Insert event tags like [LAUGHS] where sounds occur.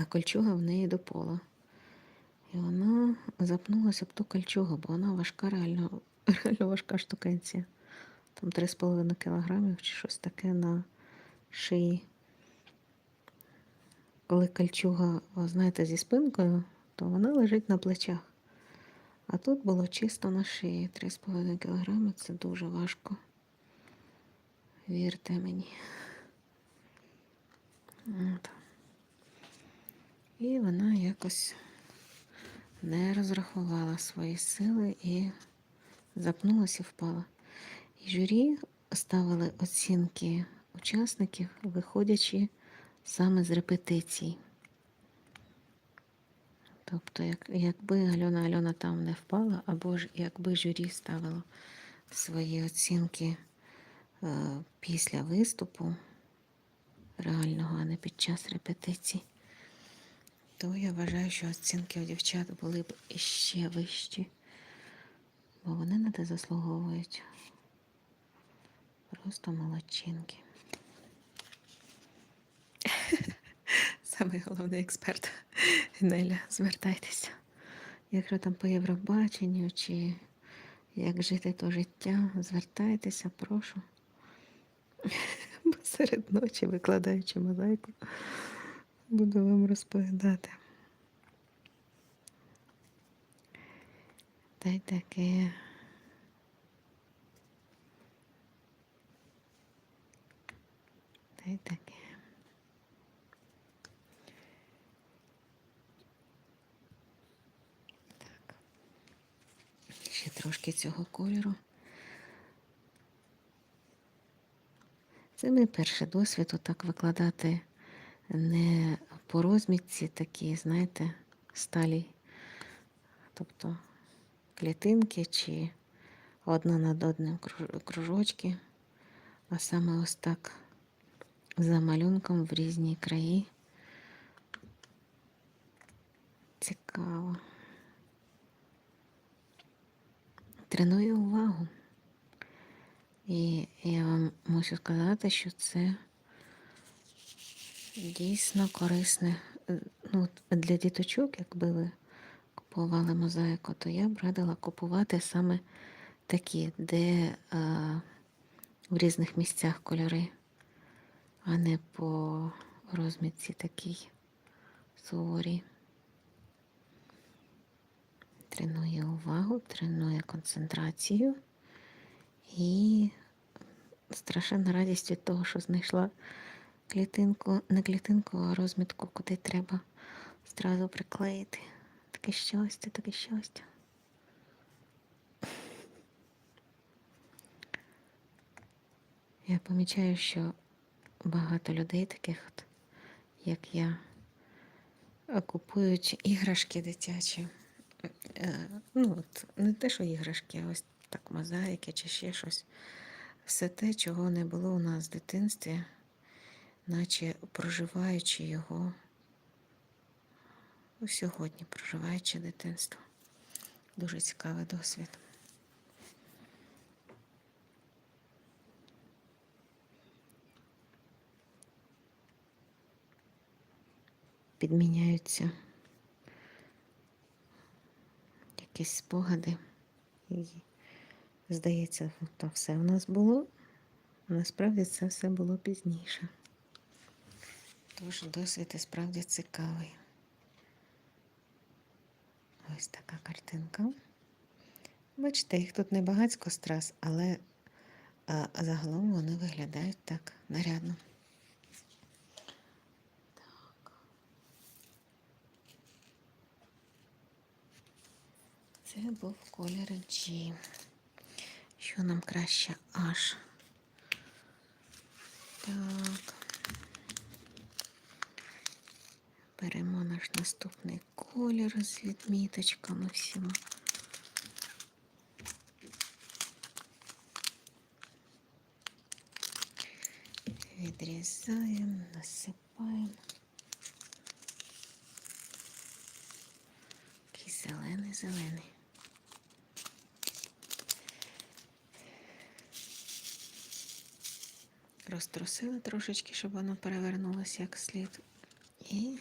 а кольчуга в неї до пола. І вона запнулася об ту кольчугу, бо вона важка, реально, [LAUGHS] реально важка штукенція. Там 3,5 кілограмів чи щось таке на шиї. Коли кольчуга, знаєте, зі спинкою, то вона лежить на плечах. А тут було чисто на шиї. 3,5 кілограми це дуже важко. Вірте мені. От. І вона якось не розрахувала свої сили і запнулася і впала. І журі ставили оцінки учасників, виходячи саме з репетицій. Тобто, як, якби Альона Альона там не впала, або ж якби журі ставило свої оцінки е, після виступу реального, а не під час репетицій, то я вважаю, що оцінки у дівчат були б іще вищі, бо вони на те заслуговують. Просто молодчинки. [LAUGHS] Самий головний експерт Неля, звертайтеся. Якщо там по Євробаченню чи як жити то життя, звертайтеся, прошу. [LAUGHS] Серед ночі, викладаючи мозаїку, буду вам розповідати. Та й таке. Та й таке. Так. Ще трошки цього кольору. Це мій перший досвід отак викладати не по розмітці такі, знаєте, сталі. Тобто клітинки чи одна над одним кружочки, а саме ось так за малюнком в різні краї. Цікаво. Треную увагу. І я вам мушу сказати, що це дійсно корисне. Е, Ну, для діточок, якби ви купували мозаїку, то я б радила купувати саме такі, де а, в різних місцях кольори, а не по розмітці такій суворій. Тренує увагу, тренує концентрацію. І страшенна радість від того, що знайшла клітинку, не клітинку, а розмітку, куди треба зразу приклеїти. Таке щастя, таке щастя. Я помічаю, що багато людей, таких, от, як я, купують іграшки дитячі. Е, Ну, от, не те, що іграшки, а ось так мозаїки чи ще щось. Все те, чого не було у нас в дитинстві, наче проживаючи його сьогодні, проживаючи дитинство. Дуже цікавий досвід. Підміняються якісь спогади. І здається, то все в нас було. Насправді це все було пізніше. Тож досвід і справді цікавий. Ось така картинка. Бачите, їх тут не багатько страз, але а, загалом вони виглядають так нарядно. Так. Це був колір G. Що нам краще H? Так. Беремо наш наступний колір з відміточками всіма. Відрізаємо, насипаємо. Такий зелений, зелений. Розтрусили трошечки, щоб воно перевернулося як слід. І